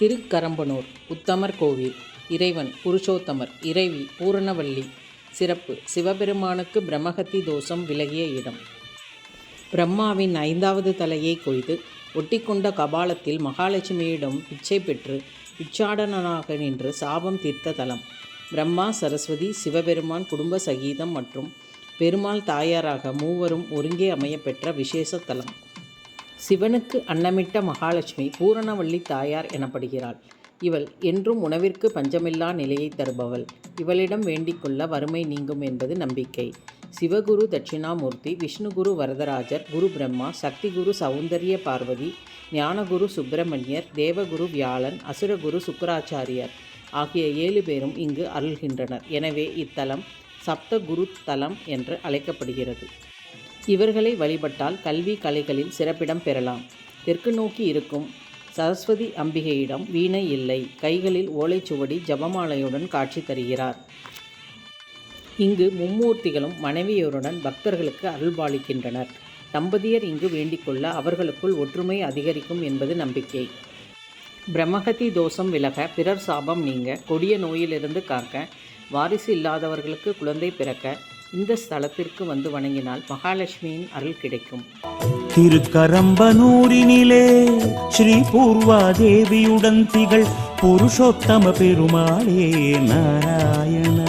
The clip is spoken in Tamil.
திருக்கரம்பனூர் உத்தமர் கோவில் இறைவன் புருஷோத்தமர் இறைவி பூரணவல்லி சிறப்பு சிவபெருமானுக்கு பிரம்மஹத்தி தோஷம் விலகிய இடம். பிரம்மாவின் ஐந்தாவது தலையை கொய்து ஒட்டிக்கொண்ட கபாலத்தில் மகாலட்சுமியிடம் பிச்சை பெற்று பிச்சாடனனாக நின்று சாபம் தீர்த்த தலம். பிரம்மா சரஸ்வதி சிவபெருமான் குடும்ப சகீதம் மற்றும் பெருமாள் தாயாராக மூவரும் ஒருங்கே அமையப்பெற்ற விசேஷ தலம். சிவனுக்கு அன்னமிட்ட மகாலட்சுமி பூரணவள்ளி தாயார் எனப்படுகிறாள். இவள் என்றும் உணவிற்கு பஞ்சமில்லா நிலையை தருபவள். இவளிடம் வேண்டிக்கொள்ள வறுமை நீங்கும் என்பது நம்பிக்கை. சிவகுரு தட்சிணாமூர்த்தி விஷ்ணுகுரு வரதராஜர் குரு பிரம்மா சக்திகுரு சௌந்தரிய பார்வதி ஞானகுரு சுப்பிரமணியர் தேவகுரு வியாழன் அசுரகுரு சுக்கராச்சாரியர் ஆகிய ஏழு பேரும் இங்கு அருள்கின்றனர். எனவே இத்தலம் சப்தகுரு தலம் என்று அழைக்கப்படுகிறது. இவர்களை வழிபட்டால் கல்வி கலைகளில் சிறப்பிடம் பெறலாம். தெற்கு நோக்கி இருக்கும் சரஸ்வதி அம்பிகையிடம் வீணை இல்லை. கைகளில் ஓலைச்சுவடி ஜபமாலையுடன் காட்சி தருகிறார். இங்கு மும்மூர்த்திகளும் மனைவியருடன் பக்தர்களுக்கு அருள்பாலிக்கின்றனர். தம்பதியர் இங்கு வேண்டிக்கொள்ள அவர்களுக்குள் ஒற்றுமை அதிகரிக்கும் என்பது நம்பிக்கை. பிரம்மகதி தோஷம் விலக பிறர் சாபம் நீங்க. கொடிய நோயிலிருந்து காக்க வாரிசு இல்லாதவர்களுக்கு குழந்தை பிறக்க இந்த ஸ்தலத்திற்கு வந்து வணங்கினால் மகாலட்சுமியின் அருள் கிடைக்கும். திருக்கரம்பனூரினிலே ஸ்ரீ பூர்வா தேவியுடன் திகழ் புருஷோத்தம பெருமாளே நாராயணா.